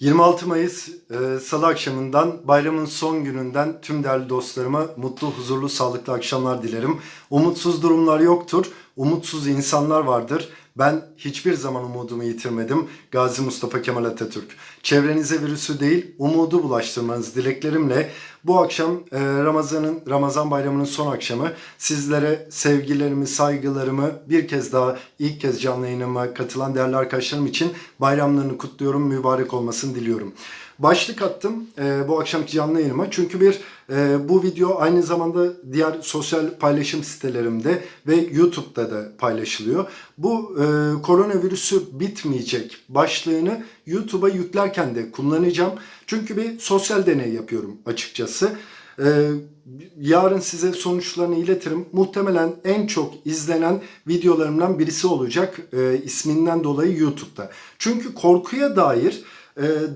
26 Mayıs e, Salı akşamından bayramın son gününden tüm değerli dostlarıma mutlu, huzurlu, sağlıklı akşamlar dilerim. Umutsuz durumlar yoktur, umutsuz insanlar vardır. Ben hiçbir zaman umudumu yitirmedim. Gazi Mustafa Kemal Atatürk. Çevrenize virüsü değil, umudu bulaştırmanız dileklerimle bu akşam e, Ramazan'ın Ramazan bayramının son akşamı sizlere sevgilerimi, saygılarımı bir kez daha ilk kez canlı yayınıma katılan değerli arkadaşlarım için bayramlarını kutluyorum. Mübarek olmasını diliyorum. Başlık attım e, bu akşamki canlı yayınıma. Çünkü bir e, bu video aynı zamanda diğer sosyal paylaşım sitelerimde ve YouTube'da da paylaşılıyor. Bu e, koronavirüsü bitmeyecek başlığını YouTube'a yüklerken de kullanacağım. Çünkü bir sosyal deney yapıyorum açıkçası. Ee, yarın size sonuçlarını iletirim. Muhtemelen en çok izlenen videolarımdan birisi olacak e, isminden dolayı YouTube'da. Çünkü korkuya dair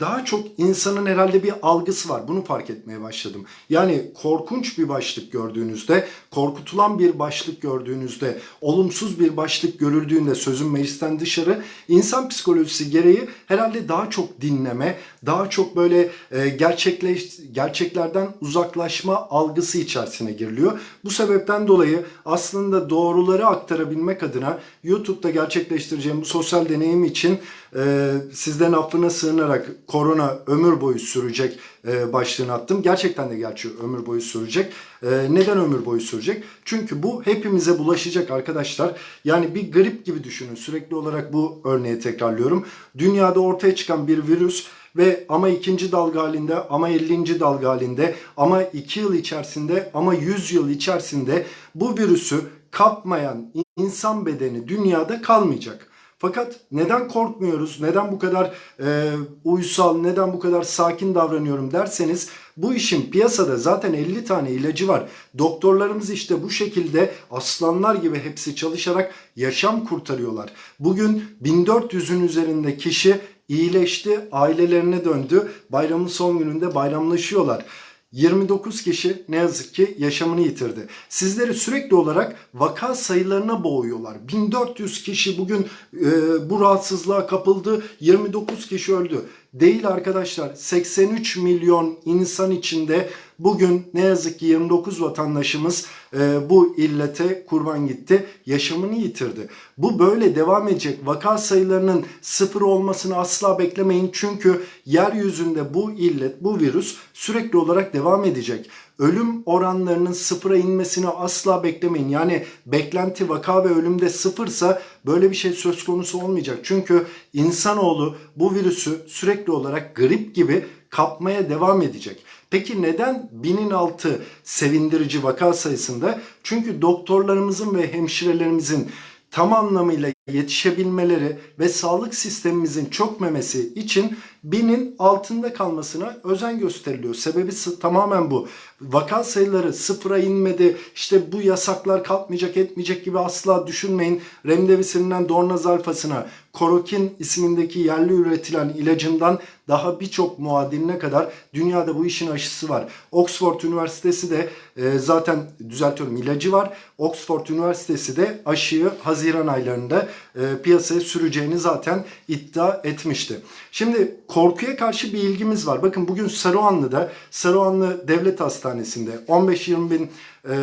daha çok insanın herhalde bir algısı var. Bunu fark etmeye başladım. Yani korkunç bir başlık gördüğünüzde, korkutulan bir başlık gördüğünüzde, olumsuz bir başlık görüldüğünde sözün meclisten dışarı insan psikolojisi gereği herhalde daha çok dinleme, daha çok böyle e, gerçekleş, gerçeklerden uzaklaşma algısı içerisine giriliyor. Bu sebepten dolayı aslında doğruları aktarabilmek adına YouTube'da gerçekleştireceğim bu sosyal deneyim için e, sizden affına sığınarak korona ömür boyu sürecek e, başlığını attım. Gerçekten de gerçi ömür boyu sürecek. E, neden ömür boyu sürecek? Çünkü bu hepimize bulaşacak arkadaşlar. Yani bir grip gibi düşünün. Sürekli olarak bu örneği tekrarlıyorum. Dünyada ortaya çıkan bir virüs ve ama ikinci dalga halinde ama 50. dalga halinde ama 2 yıl içerisinde ama 100 yıl içerisinde bu virüsü kapmayan insan bedeni dünyada kalmayacak. Fakat neden korkmuyoruz, neden bu kadar e, uysal, neden bu kadar sakin davranıyorum derseniz bu işin piyasada zaten 50 tane ilacı var. Doktorlarımız işte bu şekilde aslanlar gibi hepsi çalışarak yaşam kurtarıyorlar. Bugün 1400'ün üzerinde kişi iyileşti, ailelerine döndü. Bayramın son gününde bayramlaşıyorlar. 29 kişi ne yazık ki yaşamını yitirdi. Sizleri sürekli olarak vaka sayılarına boğuyorlar. 1400 kişi bugün e, bu rahatsızlığa kapıldı. 29 kişi öldü. Değil arkadaşlar 83 milyon insan içinde bugün ne yazık ki 29 vatandaşımız e, bu illete kurban gitti. Yaşamını yitirdi. Bu böyle devam edecek. Vaka sayılarının sıfır olmasını asla beklemeyin. Çünkü yeryüzünde bu illet, bu virüs sürekli olarak devam edecek ölüm oranlarının sıfıra inmesini asla beklemeyin. Yani beklenti vaka ve ölümde sıfırsa böyle bir şey söz konusu olmayacak. Çünkü insanoğlu bu virüsü sürekli olarak grip gibi kapmaya devam edecek. Peki neden binin altı sevindirici vaka sayısında? Çünkü doktorlarımızın ve hemşirelerimizin tam anlamıyla yetişebilmeleri ve sağlık sistemimizin çökmemesi için binin altında kalmasına özen gösteriliyor. Sebebi tamamen bu. Vaka sayıları sıfıra inmedi. İşte bu yasaklar kalkmayacak etmeyecek gibi asla düşünmeyin. Remdesivir'den Dornaz alfasına, Korokin ismindeki yerli üretilen ilacından daha birçok muadiline kadar dünyada bu işin aşısı var. Oxford Üniversitesi de e, zaten düzeltiyorum ilacı var. Oxford Üniversitesi de aşıyı Haziran aylarında e, piyasaya süreceğini zaten iddia etmişti. Şimdi korkuya karşı bir ilgimiz var. Bakın bugün Saruhanlı'da Saruhanlı Devlet Hastanesi'nde 15-20 bin e,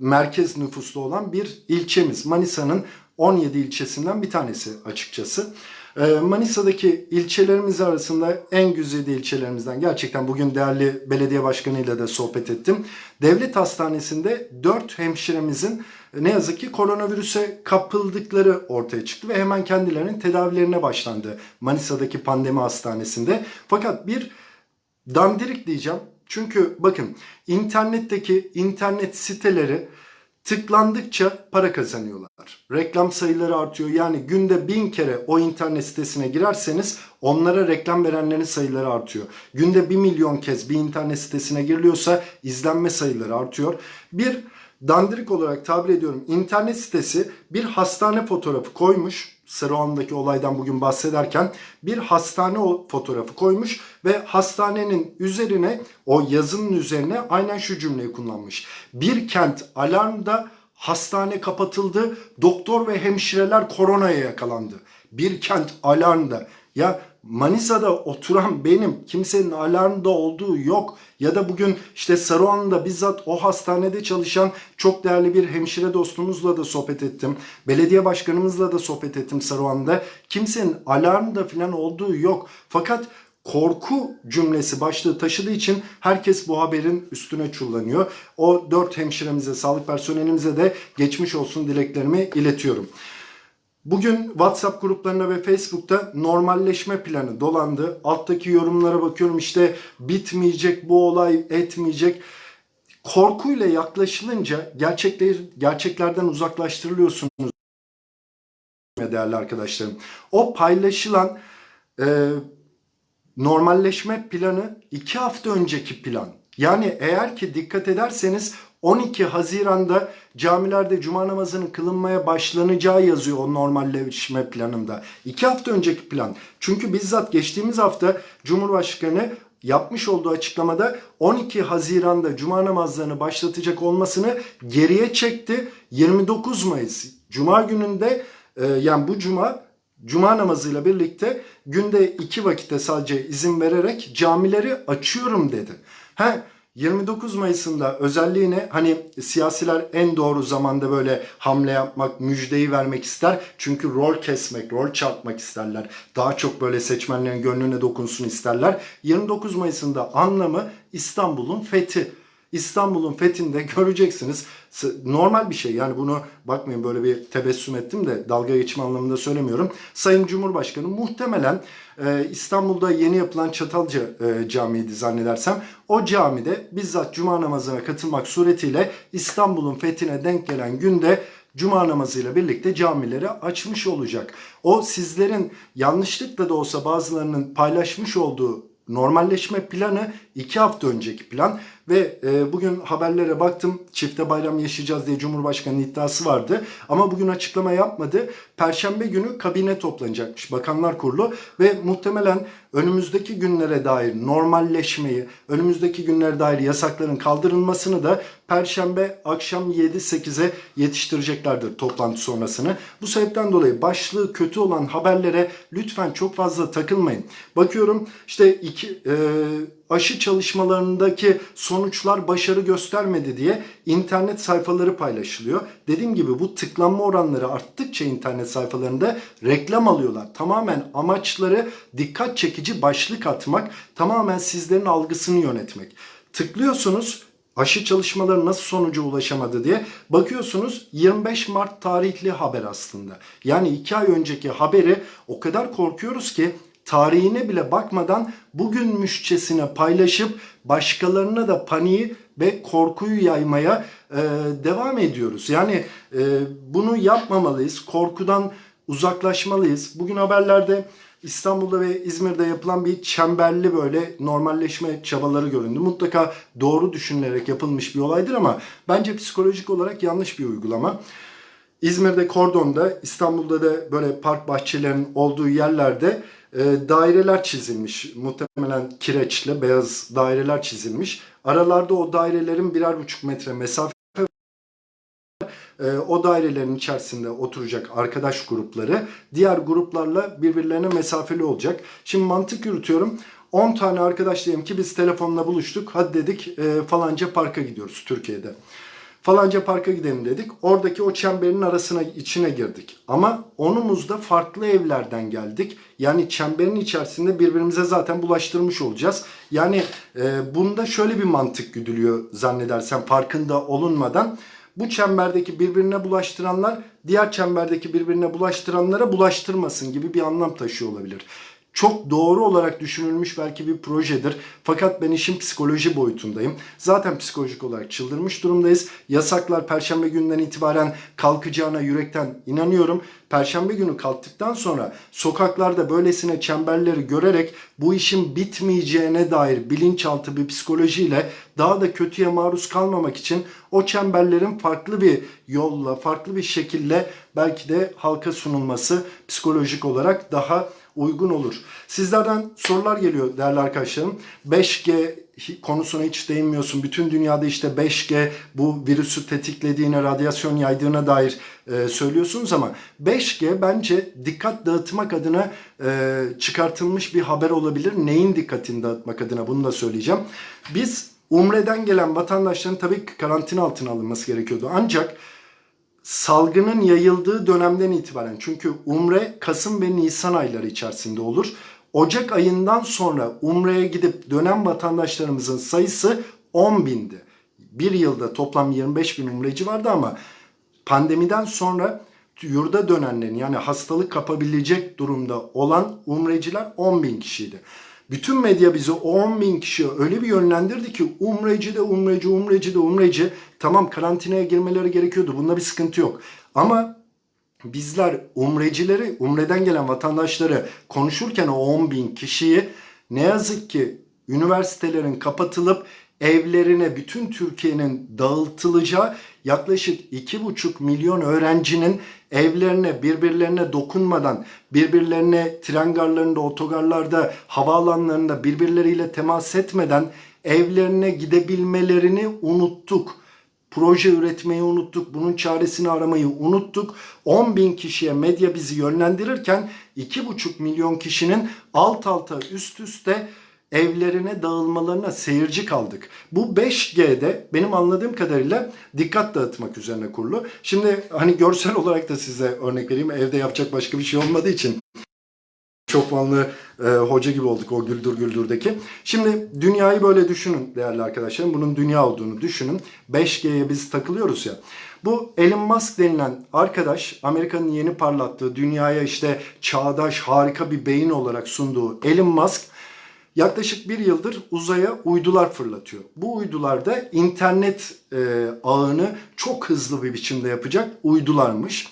merkez nüfuslu olan bir ilçemiz. Manisa'nın 17 ilçesinden bir tanesi açıkçası. Ee, Manisa'daki ilçelerimiz arasında en güzide ilçelerimizden gerçekten bugün değerli belediye başkanıyla da sohbet ettim. Devlet hastanesinde 4 hemşiremizin ne yazık ki koronavirüse kapıldıkları ortaya çıktı ve hemen kendilerinin tedavilerine başlandı Manisa'daki pandemi hastanesinde. Fakat bir dandirik diyeceğim. Çünkü bakın internetteki internet siteleri tıklandıkça para kazanıyorlar. Reklam sayıları artıyor. Yani günde bin kere o internet sitesine girerseniz onlara reklam verenlerin sayıları artıyor. Günde bir milyon kez bir internet sitesine giriliyorsa izlenme sayıları artıyor. Bir dandirik olarak tabir ediyorum internet sitesi bir hastane fotoğrafı koymuş. Sarıoğan'daki olaydan bugün bahsederken bir hastane fotoğrafı koymuş ve hastanenin üzerine o yazının üzerine aynen şu cümleyi kullanmış. Bir kent alarmda hastane kapatıldı, doktor ve hemşireler koronaya yakalandı. Bir kent alarmda. Ya Manisa'da oturan benim. Kimsenin alarmda olduğu yok. Ya da bugün işte Saruhan'da bizzat o hastanede çalışan çok değerli bir hemşire dostumuzla da sohbet ettim. Belediye başkanımızla da sohbet ettim Saruhan'da. Kimsenin alarmda falan olduğu yok. Fakat korku cümlesi başlığı taşıdığı için herkes bu haberin üstüne çullanıyor. O dört hemşiremize, sağlık personelimize de geçmiş olsun dileklerimi iletiyorum. Bugün WhatsApp gruplarına ve Facebook'ta normalleşme planı dolandı. Alttaki yorumlara bakıyorum işte bitmeyecek bu olay etmeyecek. Korkuyla yaklaşılınca gerçekler, gerçeklerden uzaklaştırılıyorsunuz değerli arkadaşlarım. O paylaşılan e, normalleşme planı iki hafta önceki plan. Yani eğer ki dikkat ederseniz 12 Haziran'da camilerde cuma namazının kılınmaya başlanacağı yazıyor o normalleşme planında. İki hafta önceki plan. Çünkü bizzat geçtiğimiz hafta Cumhurbaşkanı yapmış olduğu açıklamada 12 Haziran'da cuma namazlarını başlatacak olmasını geriye çekti. 29 Mayıs Cuma gününde e, yani bu cuma Cuma namazıyla birlikte günde iki vakitte sadece izin vererek camileri açıyorum dedi. He, 29 Mayıs'ında özelliğine hani siyasiler en doğru zamanda böyle hamle yapmak, müjdeyi vermek ister. Çünkü rol kesmek, rol çarpmak isterler. Daha çok böyle seçmenlerin gönlüne dokunsun isterler. 29 Mayıs'ında anlamı İstanbul'un fethi. İstanbul'un fethinde göreceksiniz. Normal bir şey yani bunu bakmayın böyle bir tebessüm ettim de dalga geçme anlamında söylemiyorum. Sayın Cumhurbaşkanı muhtemelen e, İstanbul'da yeni yapılan Çatalca e, Camii'ydi zannedersem. O camide bizzat cuma namazına katılmak suretiyle İstanbul'un fethine denk gelen günde cuma namazıyla birlikte camileri açmış olacak. O sizlerin yanlışlıkla da olsa bazılarının paylaşmış olduğu normalleşme planı iki hafta önceki plan ve e, bugün haberlere baktım çifte bayram yaşayacağız diye Cumhurbaşkanı'nın iddiası vardı ama bugün açıklama yapmadı. Perşembe günü kabine toplanacakmış Bakanlar Kurulu ve muhtemelen önümüzdeki günlere dair normalleşmeyi, önümüzdeki günlere dair yasakların kaldırılmasını da Perşembe akşam 7-8'e yetiştireceklerdir toplantı sonrasını. Bu sebepten dolayı başlığı kötü olan haberlere lütfen çok fazla takılmayın. Bakıyorum işte iki e, aşı çalışmalarındaki sonuçlar başarı göstermedi diye internet sayfaları paylaşılıyor. Dediğim gibi bu tıklanma oranları arttıkça internet sayfalarında reklam alıyorlar. Tamamen amaçları dikkat çekici başlık atmak, tamamen sizlerin algısını yönetmek. Tıklıyorsunuz aşı çalışmaları nasıl sonuca ulaşamadı diye bakıyorsunuz 25 Mart tarihli haber aslında. Yani 2 ay önceki haberi o kadar korkuyoruz ki tarihine bile bakmadan bugünmüşçesine paylaşıp başkalarına da paniği ve korkuyu yaymaya e, devam ediyoruz. Yani e, bunu yapmamalıyız. Korkudan uzaklaşmalıyız. Bugün haberlerde İstanbul'da ve İzmir'de yapılan bir çemberli böyle normalleşme çabaları göründü. Mutlaka doğru düşünülerek yapılmış bir olaydır ama bence psikolojik olarak yanlış bir uygulama. İzmir'de kordonda, İstanbul'da da böyle park bahçelerinin olduğu yerlerde e, daireler çizilmiş. Muhtemelen kireçle beyaz daireler çizilmiş. Aralarda o dairelerin birer buçuk metre mesafe e, o dairelerin içerisinde oturacak arkadaş grupları diğer gruplarla birbirlerine mesafeli olacak. Şimdi mantık yürütüyorum. 10 tane arkadaş diyelim ki biz telefonla buluştuk. Hadi dedik e, falanca parka gidiyoruz Türkiye'de. Falanca parka gidelim dedik. Oradaki o çemberin arasına içine girdik. Ama onumuzda farklı evlerden geldik. Yani çemberin içerisinde birbirimize zaten bulaştırmış olacağız. Yani e, bunda şöyle bir mantık güdülüyor zannedersem farkında olunmadan. Bu çemberdeki birbirine bulaştıranlar diğer çemberdeki birbirine bulaştıranlara bulaştırmasın gibi bir anlam taşıyor olabilir çok doğru olarak düşünülmüş belki bir projedir. Fakat ben işin psikoloji boyutundayım. Zaten psikolojik olarak çıldırmış durumdayız. Yasaklar perşembe günden itibaren kalkacağına yürekten inanıyorum. Perşembe günü kalktıktan sonra sokaklarda böylesine çemberleri görerek bu işin bitmeyeceğine dair bilinçaltı bir psikolojiyle daha da kötüye maruz kalmamak için o çemberlerin farklı bir yolla, farklı bir şekilde belki de halka sunulması psikolojik olarak daha uygun olur. Sizlerden sorular geliyor değerli arkadaşlarım. 5G konusuna hiç değinmiyorsun. Bütün dünyada işte 5G bu virüsü tetiklediğine, radyasyon yaydığına dair e, söylüyorsunuz ama 5G bence dikkat dağıtmak adına e, çıkartılmış bir haber olabilir. Neyin dikkatini dağıtmak adına bunu da söyleyeceğim. Biz Umre'den gelen vatandaşların tabii ki karantina altına alınması gerekiyordu. Ancak salgının yayıldığı dönemden itibaren çünkü Umre Kasım ve Nisan ayları içerisinde olur. Ocak ayından sonra Umre'ye gidip dönen vatandaşlarımızın sayısı 10 bindi. Bir yılda toplam 25 bin umreci vardı ama pandemiden sonra yurda dönenlerin yani hastalık kapabilecek durumda olan umreciler 10 bin kişiydi. Bütün medya bizi 10 bin kişi öyle bir yönlendirdi ki umreci de umreci, umreci de umreci. Tamam karantinaya girmeleri gerekiyordu. Bunda bir sıkıntı yok. Ama bizler umrecileri, umreden gelen vatandaşları konuşurken o 10 bin kişiyi ne yazık ki üniversitelerin kapatılıp evlerine bütün Türkiye'nin dağıtılacağı yaklaşık 2,5 milyon öğrencinin evlerine birbirlerine dokunmadan, birbirlerine tren garlarında, otogarlarda, havaalanlarında birbirleriyle temas etmeden evlerine gidebilmelerini unuttuk. Proje üretmeyi unuttuk. Bunun çaresini aramayı unuttuk. 10 bin kişiye medya bizi yönlendirirken 2,5 milyon kişinin alt alta üst üste evlerine dağılmalarına seyirci kaldık. Bu 5G'de benim anladığım kadarıyla dikkat dağıtmak üzerine kurulu. Şimdi hani görsel olarak da size örnek vereyim. Evde yapacak başka bir şey olmadığı için çok fanlı e, hoca gibi olduk o güldür güldürdeki. Şimdi dünyayı böyle düşünün değerli arkadaşlarım. Bunun dünya olduğunu düşünün. 5G'ye biz takılıyoruz ya. Bu Elon Musk denilen arkadaş Amerika'nın yeni parlattığı dünyaya işte çağdaş harika bir beyin olarak sunduğu Elon Musk yaklaşık bir yıldır uzaya uydular fırlatıyor. Bu uydularda internet e, ağını çok hızlı bir biçimde yapacak uydularmış.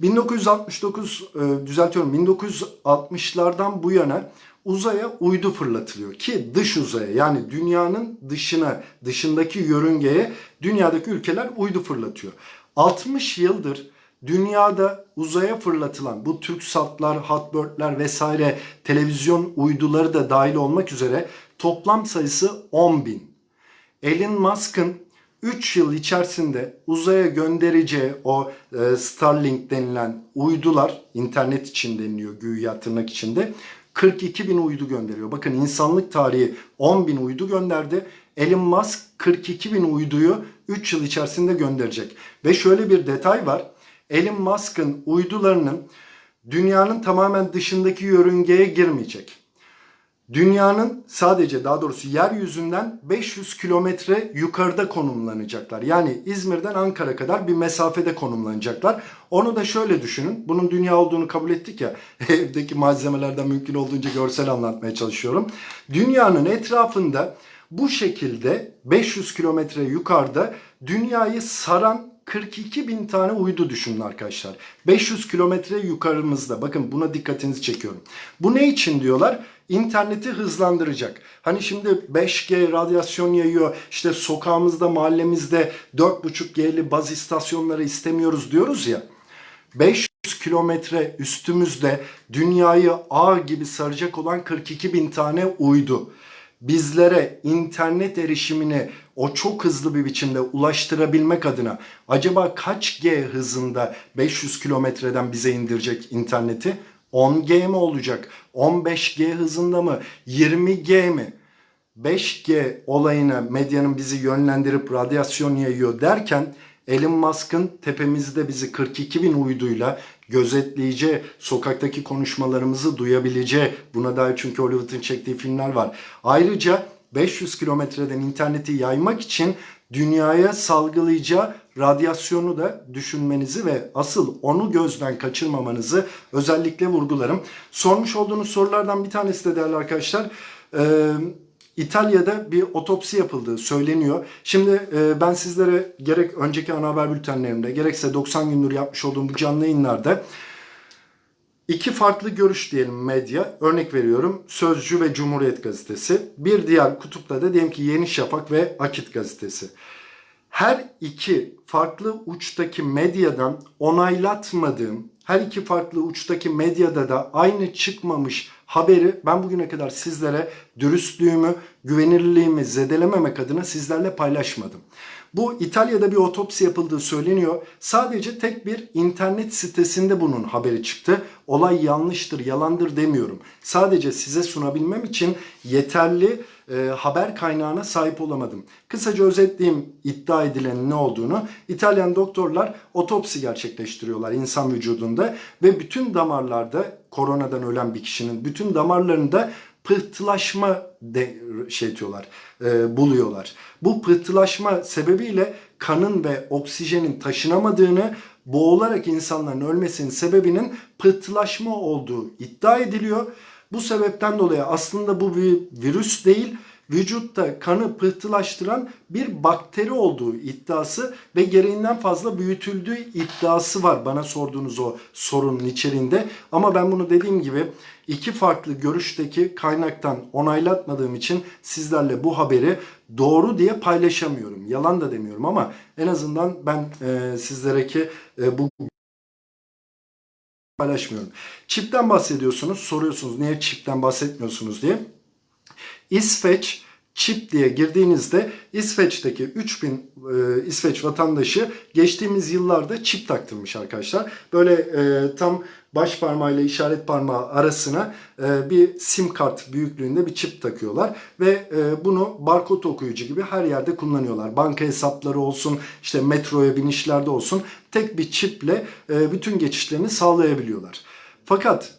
1969 e, düzeltiyorum 1960'lardan bu yana uzaya uydu fırlatılıyor ki dış uzaya yani dünyanın dışına dışındaki yörüngeye dünyadaki ülkeler uydu fırlatıyor. 60 yıldır dünyada uzaya fırlatılan bu TürkSatlar, Hotbird'ler vesaire televizyon uyduları da dahil olmak üzere toplam sayısı 10 bin. Elon Musk'ın 3 yıl içerisinde uzaya göndereceği o e, Starlink denilen uydular internet için deniliyor güya tırnak içinde 42 bin uydu gönderiyor. Bakın insanlık tarihi 10 bin uydu gönderdi. Elon Musk 42 bin uyduyu 3 yıl içerisinde gönderecek. Ve şöyle bir detay var. Elon Musk'ın uydularının dünyanın tamamen dışındaki yörüngeye girmeyecek. Dünyanın sadece daha doğrusu yeryüzünden 500 kilometre yukarıda konumlanacaklar. Yani İzmir'den Ankara kadar bir mesafede konumlanacaklar. Onu da şöyle düşünün. Bunun dünya olduğunu kabul ettik ya. Evdeki malzemelerden mümkün olduğunca görsel anlatmaya çalışıyorum. Dünyanın etrafında bu şekilde 500 kilometre yukarıda dünyayı saran 42 bin tane uydu düşünün arkadaşlar. 500 kilometre yukarımızda. Bakın buna dikkatinizi çekiyorum. Bu ne için diyorlar? İnterneti hızlandıracak. Hani şimdi 5G radyasyon yayıyor. İşte sokağımızda, mahallemizde 4.5G'li baz istasyonları istemiyoruz diyoruz ya. 500 kilometre üstümüzde dünyayı ağ gibi saracak olan 42 bin tane uydu bizlere internet erişimini o çok hızlı bir biçimde ulaştırabilmek adına acaba kaç G hızında 500 kilometreden bize indirecek interneti? 10G mi olacak? 15G hızında mı? 20G mi? 5G olayına medyanın bizi yönlendirip radyasyon yayıyor derken Elon Musk'ın tepemizde bizi 42 bin uyduyla gözetleyeceği, sokaktaki konuşmalarımızı duyabileceği, buna dair çünkü Hollywood'un çektiği filmler var. Ayrıca 500 kilometreden interneti yaymak için dünyaya salgılayacağı radyasyonu da düşünmenizi ve asıl onu gözden kaçırmamanızı özellikle vurgularım. Sormuş olduğunuz sorulardan bir tanesi de değerli arkadaşlar. Ee, İtalya'da bir otopsi yapıldığı söyleniyor. Şimdi e, ben sizlere gerek önceki ana haber bültenlerimde gerekse 90 gündür yapmış olduğum bu canlı yayınlarda iki farklı görüş diyelim medya. Örnek veriyorum Sözcü ve Cumhuriyet gazetesi. Bir diğer kutupta da diyelim ki Yeni Şafak ve Akit gazetesi. Her iki farklı uçtaki medyadan onaylatmadığım her iki farklı uçtaki medyada da aynı çıkmamış haberi ben bugüne kadar sizlere dürüstlüğümü, güvenilirliğimi zedelememek adına sizlerle paylaşmadım. Bu İtalya'da bir otopsi yapıldığı söyleniyor. Sadece tek bir internet sitesinde bunun haberi çıktı. Olay yanlıştır, yalandır demiyorum. Sadece size sunabilmem için yeterli e, haber kaynağına sahip olamadım. Kısaca özetleyeyim iddia edilenin ne olduğunu. İtalyan doktorlar otopsi gerçekleştiriyorlar insan vücudunda ve bütün damarlarda koronadan ölen bir kişinin bütün damarlarında pıhtılaşma de, şey diyorlar, e, buluyorlar. Bu pıhtılaşma sebebiyle kanın ve oksijenin taşınamadığını, boğularak insanların ölmesinin sebebinin pıhtılaşma olduğu iddia ediliyor. Bu sebepten dolayı aslında bu bir virüs değil, vücutta kanı pıhtılaştıran bir bakteri olduğu iddiası ve gereğinden fazla büyütüldüğü iddiası var bana sorduğunuz o sorunun içeriğinde. Ama ben bunu dediğim gibi iki farklı görüşteki kaynaktan onaylatmadığım için sizlerle bu haberi doğru diye paylaşamıyorum. Yalan da demiyorum ama en azından ben e, sizlere ki e, bu paylaşmıyorum. Çipten bahsediyorsunuz, soruyorsunuz niye çipten bahsetmiyorsunuz diye. İsveç çip diye girdiğinizde İsveç'teki 3000 e, İsveç vatandaşı geçtiğimiz yıllarda çip taktırmış arkadaşlar. Böyle e, tam baş parmağıyla işaret parmağı arasına e, bir sim kart büyüklüğünde bir çip takıyorlar ve e, bunu barkod okuyucu gibi her yerde kullanıyorlar. Banka hesapları olsun, işte metroya binişlerde olsun tek bir çiple e, bütün geçişlerini sağlayabiliyorlar. Fakat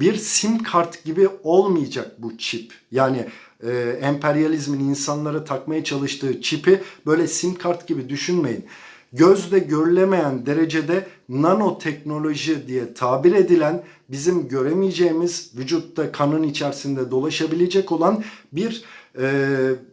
bir sim kart gibi olmayacak bu çip. Yani e, emperyalizmin insanlara takmaya çalıştığı çipi böyle sim kart gibi düşünmeyin. Gözde görülemeyen derecede nanoteknoloji diye tabir edilen bizim göremeyeceğimiz vücutta kanın içerisinde dolaşabilecek olan bir e,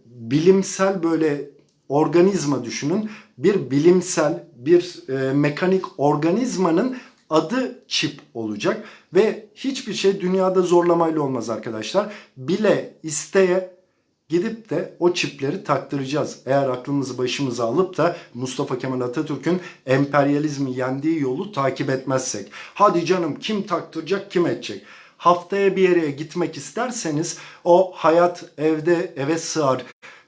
bilimsel böyle organizma düşünün. Bir bilimsel bir e, mekanik organizmanın adı çip olacak ve hiçbir şey dünyada zorlamayla olmaz arkadaşlar. Bile isteye gidip de o çipleri taktıracağız. Eğer aklımızı başımıza alıp da Mustafa Kemal Atatürk'ün emperyalizmi yendiği yolu takip etmezsek. Hadi canım kim taktıracak kim edecek? Haftaya bir yere gitmek isterseniz o hayat evde eve sığar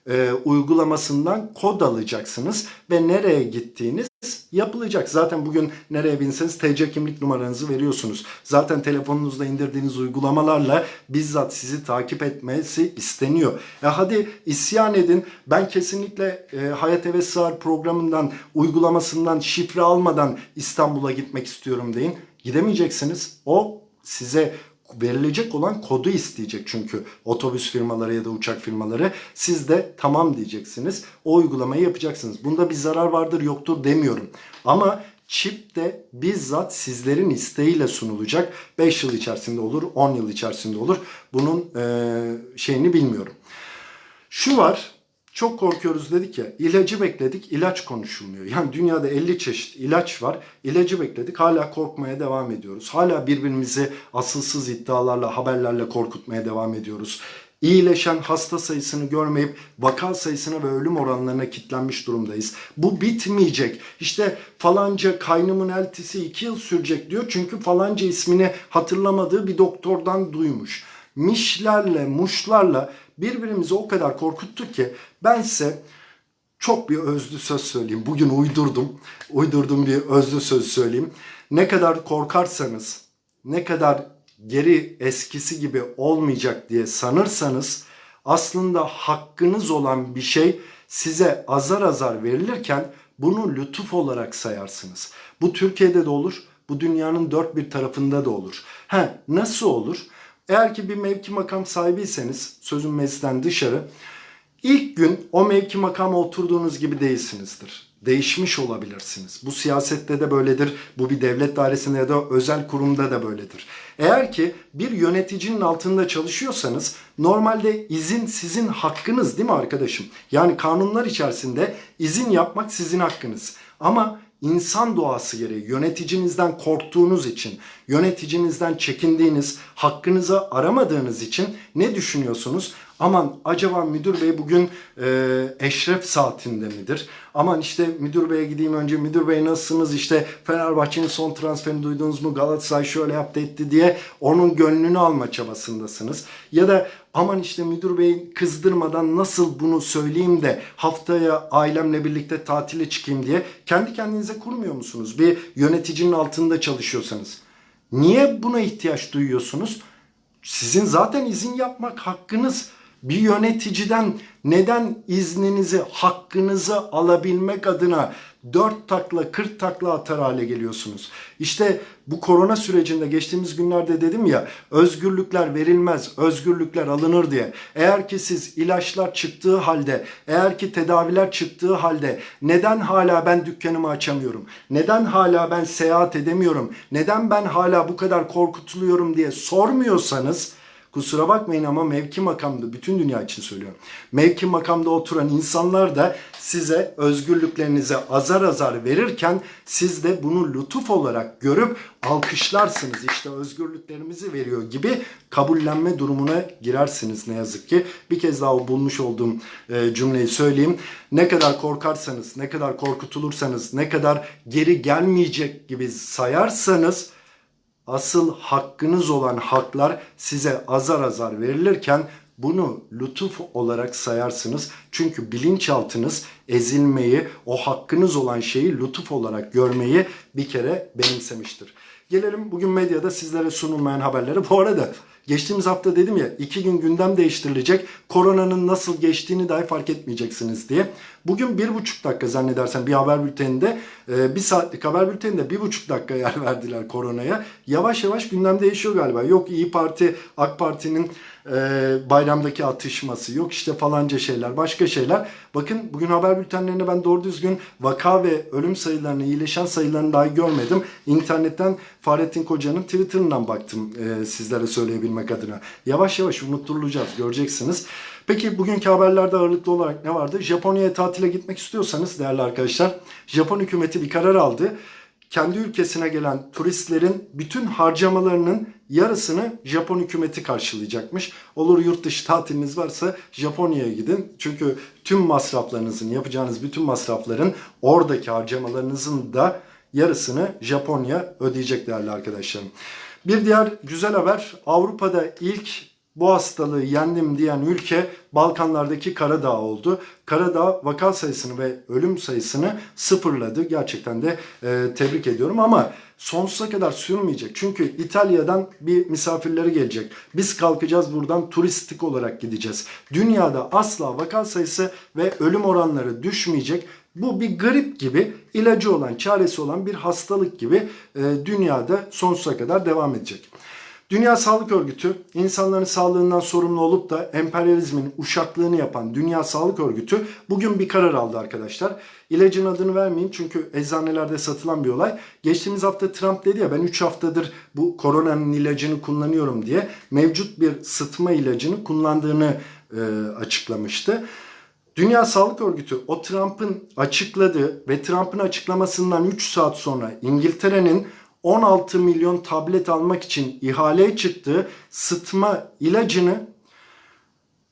e, uygulamasından kod alacaksınız ve nereye gittiğiniz yapılacak. Zaten bugün nereye binseniz TC kimlik numaranızı veriyorsunuz. Zaten telefonunuzda indirdiğiniz uygulamalarla bizzat sizi takip etmesi isteniyor. E hadi isyan edin. Ben kesinlikle e, Hayat Eve Sığar programından, uygulamasından şifre almadan İstanbul'a gitmek istiyorum deyin. Gidemeyeceksiniz. O size verilecek olan kodu isteyecek çünkü otobüs firmaları ya da uçak firmaları siz de tamam diyeceksiniz. O uygulamayı yapacaksınız. Bunda bir zarar vardır yoktur demiyorum. Ama çip de bizzat sizlerin isteğiyle sunulacak. 5 yıl içerisinde olur, 10 yıl içerisinde olur. Bunun e, şeyini bilmiyorum. Şu var, çok korkuyoruz dedik ya ilacı bekledik ilaç konuşulmuyor. Yani dünyada 50 çeşit ilaç var. İlacı bekledik hala korkmaya devam ediyoruz. Hala birbirimizi asılsız iddialarla haberlerle korkutmaya devam ediyoruz. İyileşen hasta sayısını görmeyip vaka sayısına ve ölüm oranlarına kitlenmiş durumdayız. Bu bitmeyecek. İşte falanca kaynımın eltisi 2 yıl sürecek diyor. Çünkü falanca ismini hatırlamadığı bir doktordan duymuş. Mişlerle, muşlarla birbirimizi o kadar korkuttuk ki ben size çok bir özlü söz söyleyeyim. Bugün uydurdum. Uydurduğum bir özlü söz söyleyeyim. Ne kadar korkarsanız, ne kadar geri eskisi gibi olmayacak diye sanırsanız aslında hakkınız olan bir şey size azar azar verilirken bunu lütuf olarak sayarsınız. Bu Türkiye'de de olur, bu dünyanın dört bir tarafında da olur. Ha, nasıl olur? Eğer ki bir mevki makam sahibiyseniz, sözün meclisten dışarı, ilk gün o mevki makama oturduğunuz gibi değilsinizdir. Değişmiş olabilirsiniz. Bu siyasette de böyledir, bu bir devlet dairesinde ya da özel kurumda da böyledir. Eğer ki bir yöneticinin altında çalışıyorsanız normalde izin sizin hakkınız değil mi arkadaşım? Yani kanunlar içerisinde izin yapmak sizin hakkınız. Ama insan doğası gereği yöneticinizden korktuğunuz için, yöneticinizden çekindiğiniz, hakkınızı aramadığınız için ne düşünüyorsunuz? Aman acaba müdür bey bugün e, eşref saatinde midir? Aman işte müdür beye gideyim önce müdür bey nasılsınız işte Fenerbahçe'nin son transferini duydunuz mu Galatasaray şöyle yaptı etti diye onun gönlünü alma çabasındasınız. Ya da aman işte müdür bey kızdırmadan nasıl bunu söyleyeyim de haftaya ailemle birlikte tatile çıkayım diye kendi kendinize kurmuyor musunuz? Bir yöneticinin altında çalışıyorsanız. Niye buna ihtiyaç duyuyorsunuz? Sizin zaten izin yapmak hakkınız. Bir yöneticiden neden izninizi, hakkınızı alabilmek adına 4 takla 40 takla atar hale geliyorsunuz? İşte bu korona sürecinde geçtiğimiz günlerde dedim ya özgürlükler verilmez, özgürlükler alınır diye. Eğer ki siz ilaçlar çıktığı halde, eğer ki tedaviler çıktığı halde neden hala ben dükkanımı açamıyorum? Neden hala ben seyahat edemiyorum? Neden ben hala bu kadar korkutuluyorum diye sormuyorsanız Kusura bakmayın ama mevki makamda bütün dünya için söylüyorum. Mevki makamda oturan insanlar da size özgürlüklerinizi azar azar verirken siz de bunu lütuf olarak görüp alkışlarsınız. İşte özgürlüklerimizi veriyor gibi kabullenme durumuna girersiniz ne yazık ki. Bir kez daha o bulmuş olduğum e, cümleyi söyleyeyim. Ne kadar korkarsanız, ne kadar korkutulursanız, ne kadar geri gelmeyecek gibi sayarsanız asıl hakkınız olan haklar size azar azar verilirken bunu lütuf olarak sayarsınız. Çünkü bilinçaltınız ezilmeyi, o hakkınız olan şeyi lütuf olarak görmeyi bir kere benimsemiştir. Gelelim bugün medyada sizlere sunulmayan haberlere. Bu arada geçtiğimiz hafta dedim ya iki gün gündem değiştirilecek. Koronanın nasıl geçtiğini dahi fark etmeyeceksiniz diye. Bugün bir buçuk dakika zannedersem bir haber bülteninde e, bir saatlik haber bülteninde bir buçuk dakika yer verdiler koronaya. Yavaş yavaş gündem değişiyor galiba. Yok İyi Parti, AK Parti'nin bayramdaki atışması, yok işte falanca şeyler, başka şeyler. Bakın bugün haber bültenlerinde ben doğru düzgün vaka ve ölüm sayılarını, iyileşen sayılarını dahi görmedim. İnternetten Fahrettin Koca'nın Twitter'ından baktım e, sizlere söyleyebilmek adına. Yavaş yavaş unutturulacağız, göreceksiniz. Peki bugünkü haberlerde ağırlıklı olarak ne vardı? Japonya'ya tatile gitmek istiyorsanız değerli arkadaşlar, Japon hükümeti bir karar aldı. Kendi ülkesine gelen turistlerin bütün harcamalarının yarısını Japon hükümeti karşılayacakmış. Olur yurt dışı tatiliniz varsa Japonya'ya gidin. Çünkü tüm masraflarınızın, yapacağınız bütün masrafların oradaki harcamalarınızın da yarısını Japonya ödeyecek değerli arkadaşlarım. Bir diğer güzel haber Avrupa'da ilk bu hastalığı yendim diyen ülke Balkanlardaki Karadağ oldu. Karadağ vaka sayısını ve ölüm sayısını sıfırladı. Gerçekten de e, tebrik ediyorum ama sonsuza kadar sürmeyecek. Çünkü İtalya'dan bir misafirleri gelecek. Biz kalkacağız buradan turistik olarak gideceğiz. Dünyada asla vaka sayısı ve ölüm oranları düşmeyecek. Bu bir grip gibi ilacı olan, çaresi olan bir hastalık gibi e, dünyada sonsuza kadar devam edecek. Dünya Sağlık Örgütü insanların sağlığından sorumlu olup da emperyalizmin uşaklığını yapan Dünya Sağlık Örgütü bugün bir karar aldı arkadaşlar. İlacın adını vermeyin çünkü eczanelerde satılan bir olay. Geçtiğimiz hafta Trump dedi ya ben 3 haftadır bu koronanın ilacını kullanıyorum diye mevcut bir sıtma ilacını kullandığını e, açıklamıştı. Dünya Sağlık Örgütü o Trump'ın açıkladığı ve Trump'ın açıklamasından 3 saat sonra İngiltere'nin 16 milyon tablet almak için ihaleye çıktığı sıtma ilacını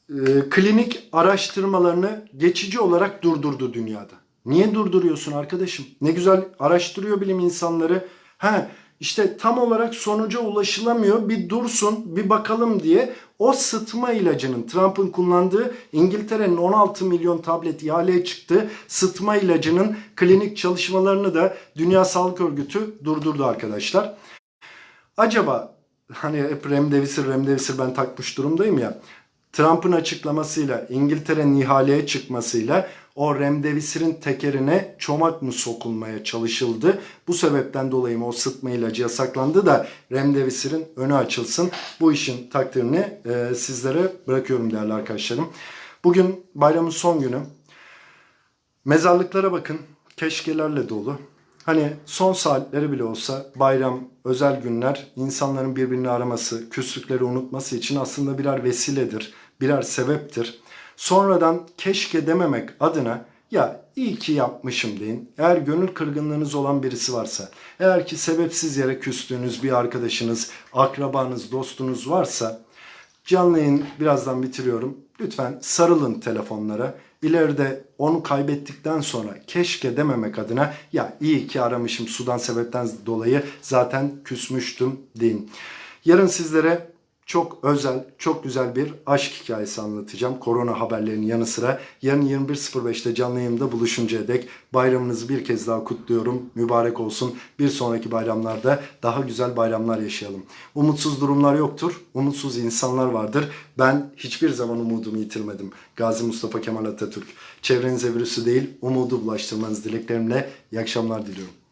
e, klinik araştırmalarını geçici olarak durdurdu dünyada. Niye durduruyorsun arkadaşım? Ne güzel araştırıyor bilim insanları. Ha işte tam olarak sonuca ulaşılamıyor. Bir dursun, bir bakalım diye o sıtma ilacının Trump'ın kullandığı İngiltere'nin 16 milyon tablet ihaleye çıktı. Sıtma ilacının klinik çalışmalarını da Dünya Sağlık Örgütü durdurdu arkadaşlar. Acaba hani hep remdesivir remdesivir ben takmış durumdayım ya. Trump'ın açıklamasıyla İngiltere'nin ihaleye çıkmasıyla o remdesivirin tekerine çomak mı sokulmaya çalışıldı? Bu sebepten dolayı mı o sıtma ilacı yasaklandı da remdesivirin önü açılsın? Bu işin takdirini e, sizlere bırakıyorum değerli arkadaşlarım. Bugün bayramın son günü. Mezarlıklara bakın. Keşkelerle dolu. Hani son saatleri bile olsa bayram, özel günler insanların birbirini araması, küslükleri unutması için aslında birer vesiledir, birer sebeptir. Sonradan keşke dememek adına ya iyi ki yapmışım deyin. Eğer gönül kırgınlığınız olan birisi varsa, eğer ki sebepsiz yere küstüğünüz bir arkadaşınız, akrabanız, dostunuz varsa Canlı yayın birazdan bitiriyorum. Lütfen sarılın telefonlara. İleride onu kaybettikten sonra keşke dememek adına ya iyi ki aramışım sudan sebepten dolayı zaten küsmüştüm deyin. Yarın sizlere çok özel, çok güzel bir aşk hikayesi anlatacağım. Korona haberlerinin yanı sıra yarın 21.05'te canlı yayında buluşuncaya dek bayramınızı bir kez daha kutluyorum. Mübarek olsun. Bir sonraki bayramlarda daha güzel bayramlar yaşayalım. Umutsuz durumlar yoktur. Umutsuz insanlar vardır. Ben hiçbir zaman umudumu yitirmedim. Gazi Mustafa Kemal Atatürk. Çevrenize virüsü değil, umudu bulaştırmanız dileklerimle iyi akşamlar diliyorum.